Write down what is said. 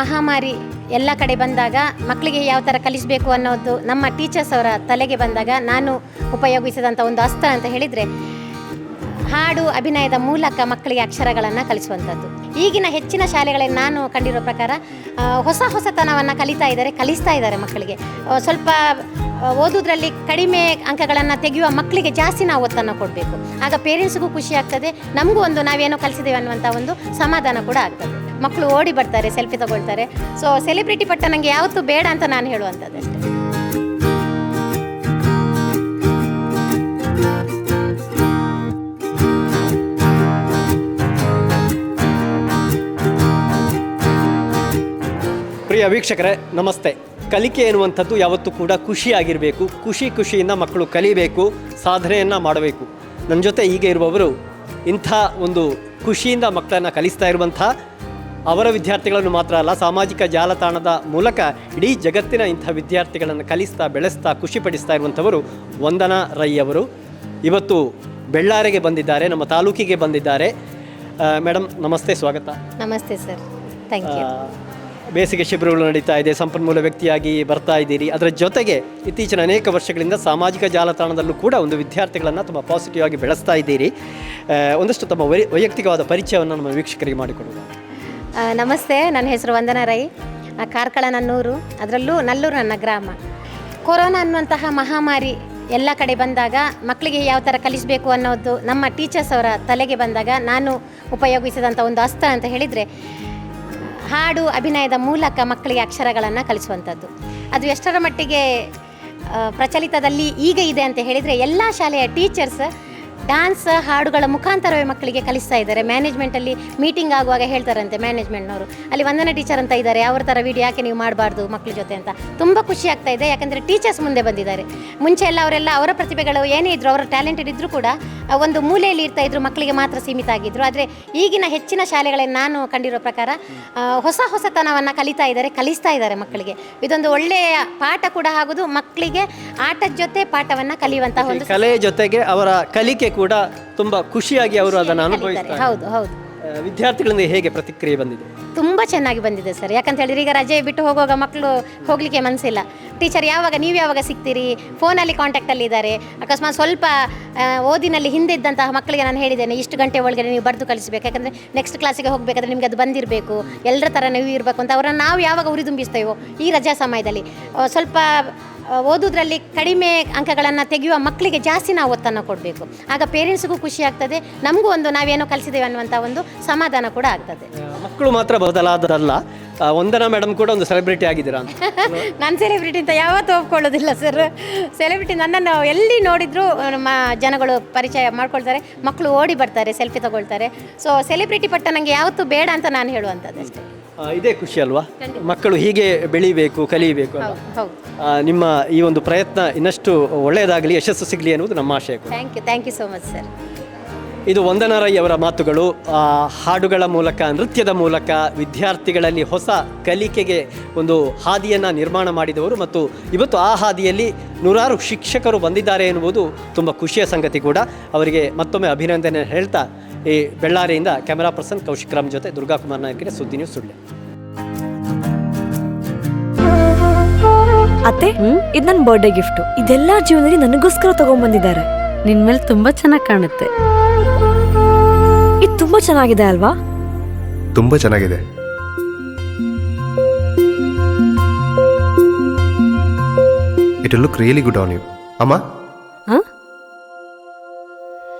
ಮಹಾಮಾರಿ ಎಲ್ಲ ಕಡೆ ಬಂದಾಗ ಮಕ್ಕಳಿಗೆ ಯಾವ ಥರ ಕಲಿಸಬೇಕು ಅನ್ನೋದು ನಮ್ಮ ಟೀಚರ್ಸ್ ಅವರ ತಲೆಗೆ ಬಂದಾಗ ನಾನು ಉಪಯೋಗಿಸಿದಂಥ ಒಂದು ಅಸ್ತ್ರ ಅಂತ ಹೇಳಿದರೆ ಹಾಡು ಅಭಿನಯದ ಮೂಲಕ ಮಕ್ಕಳಿಗೆ ಅಕ್ಷರಗಳನ್ನು ಕಲಿಸುವಂಥದ್ದು. ಈಗಿನ ಹೆಚ್ಚಿನ ಶಾಲೆಗಳಲ್ಲಿ ನಾನು ಕಂಡಿರೋ ಪ್ರಕಾರ ಹೊಸ ಹೊಸತನವನ್ನು ಕಲಿತಾ ಇದ್ದಾರೆ, ಕಲಿಸ್ತಾ ಇದ್ದಾರೆ ಮಕ್ಕಳಿಗೆ. ಸ್ವಲ್ಪ ಓದೋದ್ರಲ್ಲಿ ಕಡಿಮೆ ಅಂಕಗಳನ್ನು ತೆಗೆಯುವ ಮಕ್ಕಳಿಗೆ ಜಾಸ್ತಿ ನಾವು ಒತ್ತನ್ನು ಕೊಡಬೇಕು. ಆಗ ಪೇರೆಂಟ್ಸ್ಗೂ ಖುಷಿ ಆಗ್ತದೆ, ನಮಗೂ ಒಂದು ನಾವೇನೋ ಕಲಿಸಿದ್ದೇವೆ ಅನ್ನುವಂಥ ಒಂದು ಸಮಾಧಾನ ಕೂಡ ಆಗ್ತದೆ. ಮಕ್ಕಳು ಓಡಿ ಬರ್ತಾರೆ ಸೆಲ್ಫಿ ತಗೊಳ್ತಾರೆ. ಸೊ ಸೆಲೆಬ್ರಿಟಿ ಪಟ್ಟ ನನಗೆ ಯಾವತ್ತೂ ಬೇಡ ಅಂತ ನಾನು ಹೇಳುವಂಥದ್ದು ಪ್ರಿಯ ವೀಕ್ಷಕರೇ, ನಮಸ್ತೆ. ಕಲಿಕೆ ಎನ್ನುವಂಥದ್ದು ಯಾವತ್ತೂ ಕೂಡ ಖುಷಿಯಾಗಿರಬೇಕು. ಖುಷಿ ಖುಷಿಯಿಂದ ಮಕ್ಕಳು ಕಲಿಬೇಕು, ಸಾಧನೆಯನ್ನು ಮಾಡಬೇಕು. ನನ್ನ ಜೊತೆ ಈಗ ಇರುವವರು ಇಂಥ ಒಂದು ಖುಷಿಯಿಂದ ಮಕ್ಕಳನ್ನು ಕಲಿಸ್ತಾ ಇರುವಂಥ ಅವರ ವಿದ್ಯಾರ್ಥಿಗಳನ್ನು ಮಾತ್ರ ಅಲ್ಲ ಸಾಮಾಜಿಕ ಜಾಲತಾಣದ ಮೂಲಕ ಇಡೀ ಜಗತ್ತಿನ ಇಂಥ ವಿದ್ಯಾರ್ಥಿಗಳನ್ನು ಕಲಿಸ್ತಾ ಬೆಳೆಸ್ತಾ ಖುಷಿಪಡಿಸ್ತಾ ಇರುವಂಥವರು ವಂದನಾ ರೈ ಅವರು. ಇವತ್ತು ಬೆಳ್ಳಾರಿಗೆ ಬಂದಿದ್ದಾರೆ ನಮ್ಮ ತಾಲೂಕಿಗೆ ಬಂದಿದ್ದಾರೆ. ಮೇಡಮ್ ನಮಸ್ತೆ ಸ್ವಾಗತ. ನಮಸ್ತೆ ಸರ್. ಥ್ಯಾಂಕ್ ಯು ಆ, ಬೇಸಿಗೆ ಶಿಬಿರಗಳು ನಡೀತಾ ಇದೆ ಸಂಪನ್ಮೂಲ ವ್ಯಕ್ತಿಯಾಗಿ ಬರ್ತಾ ಇದ್ದೀರಿ. ಅದರ ಜೊತೆಗೆ ಇತ್ತೀಚಿನ ಅನೇಕ ವರ್ಷಗಳಿಂದ ಸಾಮಾಜಿಕ ಜಾಲತಾಣದಲ್ಲೂ ಕೂಡ ಒಂದು ವಿದ್ಯಾರ್ಥಿಗಳನ್ನು ತುಂಬ ಪಾಸಿಟಿವ್ ಆಗಿ ಬೆಳೆಸ್ತಾ ಇದ್ದೀರಿ. ಒಂದಷ್ಟು ತಮ್ಮ ವೈ- ವೈಯಕ್ತಿಕವಾದ ಪರಿಚಯವನ್ನು ನಮ್ಮ ವೀಕ್ಷಕರಿಗೆ ಮಾಡಿಕೊಡುವ. ಆ, ನಮಸ್ತೆ, ನನ್ನ ಹೆಸರು ವಂದನಾ ರೈ. ಕಾರ್ಕಳ ನನ್ನೂರು, ಅದರಲ್ಲೂ ನಲ್ಲೂರು ನನ್ನ ಗ್ರಾಮ. ಕೊರೋನಾ ಅನ್ನುವಂತಹ ಮಹಾಮಾರಿ ಎಲ್ಲ ಕಡೆ ಬಂದಾಗ ಮಕ್ಕಳಿಗೆ ಯಾವ ಥರ ಕಲಿಸಬೇಕು ಅನ್ನೋದು ನಮ್ಮ ಟೀಚರ್ಸ್ ಅವರ ತಲೆಗೆ ಬಂದಾಗ ನಾನು ಉಪಯೋಗಿಸಿದಂಥ ಒಂದು ಅಸ್ತ ಅಂತ ಹೇಳಿದರೆ, ಹಾಡು ಅಭಿನಯದ ಮೂಲಕ ಮಕ್ಕಳಿಗೆ ಅಕ್ಷರಗಳನ್ನು ಕಲಿಸುವಂಥದ್ದು. ಅದು ಎಷ್ಟರ ಮಟ್ಟಿಗೆ ಪ್ರಚಲಿತದಲ್ಲಿ ಈಗ ಇದೆ ಅಂತ ಹೇಳಿದರೆ, ಎಲ್ಲ ಶಾಲೆಯ ಟೀಚರ್ಸ್ ಡ್ಯಾನ್ಸ್ ಹಾಡುಗಳ ಮುಖಾಂತರವೇ ಮಕ್ಕಳಿಗೆ ಕಲಿಸ್ತಾ ಇದ್ದಾರೆ. ಮ್ಯಾನೇಜ್ಮೆಂಟಲ್ಲಿ ಮೀಟಿಂಗ್ ಆಗುವಾಗ ಹೇಳ್ತಾರಂತೆ ಮ್ಯಾನೇಜ್ಮೆಂಟ್ನವರು ಅಲ್ಲಿ ವಂದನ ಟೀಚರ್ ಅಂತ ಇದ್ದಾರೆ. ಅವ್ರ ಥರ ವಿಡಿಯೋ ಯಾಕೆ ನೀವು ಮಾಡಬಾರ್ದು ಮಕ್ಕಳ ಜೊತೆ ಅಂತ. ತುಂಬ ಖುಷಿ ಆಗ್ತಾ ಇದೆ. ಯಾಕಂದರೆ ಟೀಚರ್ಸ್ ಮುಂದೆ ಬಂದಿದ್ದಾರೆ. ಮುಂಚೆ ಎಲ್ಲ ಅವರೆಲ್ಲ ಅವರ ಪ್ರತಿಭೆಗಳು ಏನೇ ಇದ್ದರು ಅವರ ಟ್ಯಾಲೆಂಟೆಡ್ ಇದ್ದರೂ ಕೂಡ ಒಂದು ಮೂಲೆಯಲ್ಲಿ ಇರ್ತಾ ಇದ್ರು, ಮಕ್ಕಳಿಗೆ ಮಾತ್ರ ಸೀಮಿತ ಆಗಿದ್ರು. ಆದರೆ ಈಗಿನ ಹೆಚ್ಚಿನ ಶಾಲೆಗಳಲ್ಲಿ ನಾನು ಕಂಡಿರೋ ಪ್ರಕಾರ ಹೊಸ ಹೊಸತನವನ್ನು ಕಲಿತಾ ಇದ್ದಾರೆ, ಕಲಿಸ್ತಾ ಇದ್ದಾರೆ ಮಕ್ಕಳಿಗೆ. ಇದೊಂದು ಒಳ್ಳೆಯ ಪಾಠ ಕೂಡ ಆಗೋದು ಮಕ್ಕಳಿಗೆ ಆಟದ ಜೊತೆ ಪಾಠವನ್ನ ಕಲಿಯುವಂತಹ ಒಂದು ಕಲೆ ಜೊತೆಗೆ ಅವರ ಕಲಿಕೆ ಕೂಡ ತುಂಬಾ ಖುಷಿಯಾಗಿ ಅವರು ಅದನ್ನು. ಅನುಭವಿಸ್ತಾರೆ ಹೌದು ಹೌದು. ವಿದ್ಯಾರ್ಥಿಗಳಿಂದ ಹೇಗೆ ಪ್ರತಿಕ್ರಿಯೆ ಬಂದಿದೆ? ತುಂಬ ಚೆನ್ನಾಗಿ ಬಂದಿದೆ ಸರ್. ಯಾಕಂತ ಹೇಳಿದ್ರೆ ಈಗ ರಜೆ ಬಿಟ್ಟು ಹೋಗುವಾಗ ಮಕ್ಕಳು ಹೋಗಲಿಕ್ಕೆ ಮನಸ್ಸಿಲ್ಲ ಟೀಚರ್ ಯಾವಾಗ ನೀವು ಯಾವಾಗ ಸಿಗ್ತೀರಿ? ಫೋನಲ್ಲಿ ಕಾಂಟ್ಯಾಕ್ಟಲ್ಲಿ ಇದ್ದಾರೆ. ಅಕಸ್ಮಾತ್ ಸ್ವಲ್ಪ ಓದಿನಲ್ಲಿ ಹಿಂದೆ ಇದ್ದಂತಹ ಮಕ್ಕಳಿಗೆ ನಾನು ಹೇಳಿದ್ದೇನೆ ಇಷ್ಟು ಗಂಟೆ ಒಳಗಡೆ ನೀವು ಬರೆದು ಕಳಿಸಬೇಕು. ಯಾಕಂದರೆ ನೆಕ್ಸ್ಟ್ ಕ್ಲಾಸಿಗೆ ಹೋಗಬೇಕಾದ್ರೆ ನಿಮಗೆ ಅದು ಬಂದಿರಬೇಕು. ಎಲ್ಲರ ಥರ ನೀವು ಇರಬೇಕು ಅಂತ ಅವರನ್ನು ನಾವು ಯಾವಾಗ ಉರಿದುಂಬಿಸ್ತೇವೋ ಈ ರಜಾ ಸಮಯದಲ್ಲಿ. ಸ್ವಲ್ಪ ಆ, ಓದುವುದರಲ್ಲಿ ಕಡಿಮೆ ಅಂಕಗಳನ್ನು ತೆಗೆಯುವ ಮಕ್ಕಳಿಗೆ ಜಾಸ್ತಿ ನಾವು ಒತ್ತನ್ನು ಕೊಡಬೇಕು. ಆಗ ಪೇರೆಂಟ್ಸ್ಗೂ ಖುಷಿ ಆಗ್ತದೆ ನಮಗೂ ಒಂದು ನಾವೇನೋ ಕಲಿಸಿದ್ದೇವೆ ಅನ್ನುವಂಥ ಒಂದು ಸಮಾಧಾನ ಕೂಡ ಆಗ್ತದೆ. ಮಕ್ಕಳು ಮಾತ್ರ ಬದಲಾದಲ್ಲ ಆ, ವಂದನಾ ಮೇಡಮ್ ಕೂಡ ಒಂದು ಸೆಲೆಬ್ರಿಟಿ ಆಗಿದ್ದೀರಾ ಅಂತ. ನಾನು ಸೆಲೆಬ್ರಿಟಿ ಅಂತ ಯಾವತ್ತೂ ಒಪ್ಕೊಳ್ಳೋದಿಲ್ಲ ಸರ್ ಸೆಲೆಬ್ರಿಟಿ ನನ್ನನ್ನು ಎಲ್ಲಿ ನೋಡಿದ್ರು ನಮ್ಮ ಜನಗಳು ಪರಿಚಯ ಮಾಡ್ಕೊಳ್ತಾರೆ ಮಕ್ಕಳು ಓಡಿ ಬರ್ತಾರೆ ಸೆಲ್ಫಿ ತಗೊಳ್ತಾರೆ. ಸೊ ಸೆಲೆಬ್ರಿಟಿ ಪಟ್ಟ ನನಗೆ ಯಾವತ್ತೂ ಬೇಡ ಅಂತ ನಾನು ಹೇಳುವಂಥದ್ದು ಅಷ್ಟೇ. ಆ, ಇದೇ ಖುಷಿ ಅಲ್ವಾ? ಮಕ್ಕಳು ಹೀಗೆ ಬೆಳಿಬೇಕು ಕಲಿಯಬೇಕು ಅಲ್ವಾ? ಹೌದು ಹೌದು. ಆ, ನಿಮ್ಮ ಈ ಒಂದು ಪ್ರಯತ್ನ ಇನ್ನಷ್ಟು ಒಳ್ಳೆಯದಾಗಲಿ ಯಶಸ್ಸು ಸಿಗಲಿ ಅನ್ನೋದು ನಮ್ಮ ಆಶಯ ಕೂಡ. Thank you thank you so much sir ಇದು ವಂದನಾ ರೈ ಅವರ ಮಾತುಗಳು. ಆ, ಹಾಡುಗಳ ಮೂಲಕ ನೃತ್ಯದ ಮೂಲಕ ವಿದ್ಯಾರ್ಥಿಗಳಲ್ಲಿ ಹೊಸ ಕಲಿಕೆಗೆ ಒಂದು ಹಾದಿಯನ್ನು ನಿರ್ಮಾಣ ಮಾಡಿದವರು ಮತ್ತು ಇವತ್ತು ಆ ಹಾದಿಯಲ್ಲಿ ನೂರಾರು ಶಿಕ್ಷಕರು ಬಂದಿದ್ದಾರೆ ಎನ್ನುವುದು ತುಂಬ ಖುಷಿಯ ಸಂಗತಿ ಕೂಡ. ಅವರಿಗೆ ಮತ್ತೊಮ್ಮೆ ಅಭಿನಂದನೆ ಹೇಳ್ತಾ ಈ ಬೆಳ್ಳಾರಿಯಿಂದ ಕ್ಯಾಮರಾ ಪರ್ಸನ್ ಕೌಶಿಕ್ ರಾಮ್ ಜೊತೆ ದುರ್ಗಾ ಕುಮಾರ್ ನಾಯಕರಿಗೆ ಸುದ್ದಿ ನ್ಯೂಸ್ ಸುಳ್ಳೆ. ಅತ್ತೆ ಇದು ನನ್ನ ಬರ್ಡೇ ಗಿಫ್ಟ್ ಇದೆಲ್ಲ ಜೀವನದಲ್ಲಿ ನನಗೋಸ್ಕರ ತಗೊಂಡ್ಬಂದಿದ್ದಾರೆ ನಿನ್ ಮೇಲೆ ತುಂಬಾ ಚೆನ್ನಾಗಿ ಕಾಣುತ್ತೆ. ಇದು ತುಂಬಾ ಚೆನ್ನಾಗಿದೆ ಅಲ್ವಾ? ತುಂಬಾ ಚೆನ್ನಾಗಿದೆ. It look really good on you ಅಮ್ಮ?